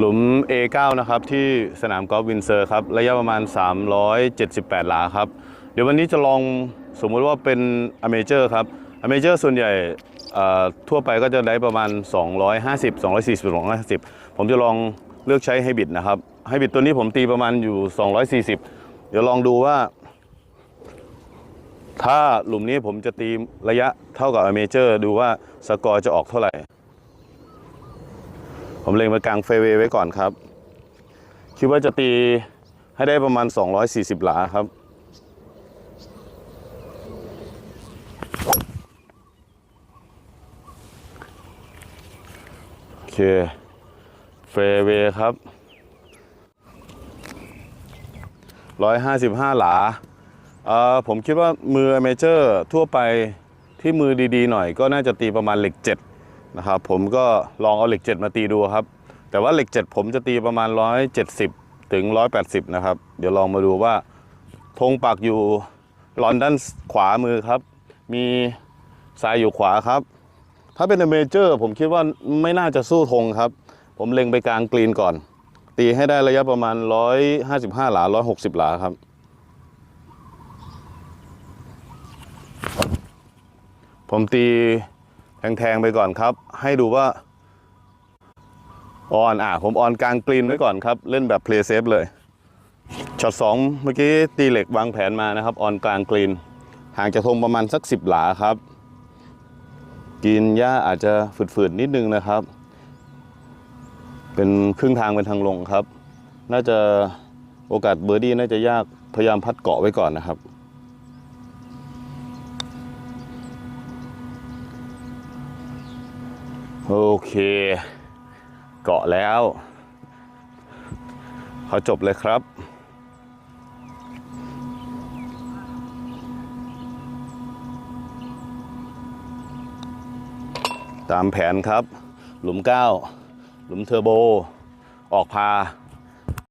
หลุม A9 นะครับที่สนามกอล์ฟวินเซอร์ครับระยะประมาณ 378 หลาครับ เดี๋ยววันนี้จะลองสมมุติว่าเป็นอเมเจอร์ครับอเมเจอร์ส่วนใหญ่ทั่วไปก็จะได้ประมาณ 250 240 250 ผมจะลองเลือกใช้ไฮบริดนะครับไฮบริดตัวนี้ผมตีประมาณอยู่ 240 เดี๋ยวลองดูว่า ถ้าหลุมนี้ผมจะตีระยะเท่ากับอเมเจอร์ดูว่าสกอร์จะออกเท่าไหร่ ผมเล็งไปกลางเฟเวไว้ก่อนครับ คิดว่าจะตีให้ได้ประมาณ 240 หลาครับ โอเค เฟเวครับ 155 หลาเอ่อผมคิดว่ามือเมเจอร์ทั่วไปที่มือดีๆหน่อยก็น่าจะตีประมาณเหล็ก 7 นะครับผมก็ลองเอาเหล็ก 7 มาตีดูครับ แต่ว่าเหล็ก 7 ผมจะตีประมาณ 170 ถึง 180 นะครับ เดี๋ยวลองมาดูว่าธงปักอยู่ลอนด้านขวามือครับ มีทรายอยู่ขวาครับ ถ้าเป็นเมเจอร์ ผมคิดว่าไม่น่าจะสู้ธงครับ ผมเล็งไปกลางกรีนก่อน ตีให้ได้ระยะประมาณ 155 หลา 160 หลาครับผมตี แทงๆไปก่อนครับ ให้ดูว่าออนอะผมออนกลางกรีนไว้ก่อนครับ เล่นแบบเพลย์เซฟเลยช็อตสองเมื่อกี้ตีเหล็กวางแผนมานะครับ ออนกลางกรีนห่างจากธงประมาณสัก10หลาครับกรีนหญ้าอาจจะฝืดๆนิดนึงนะครับ เป็นครึ่งทางเป็นทางลงครับ น่าจะโอกาสเบอร์ดี้น่าจะยากพยายามพัดเกาะไว้ก่อนนะครับ โอเค เกาะแล้วขอจบเลยครับตามแผนครับ หลุม 9 หลุมเทอร์โบ ออกพา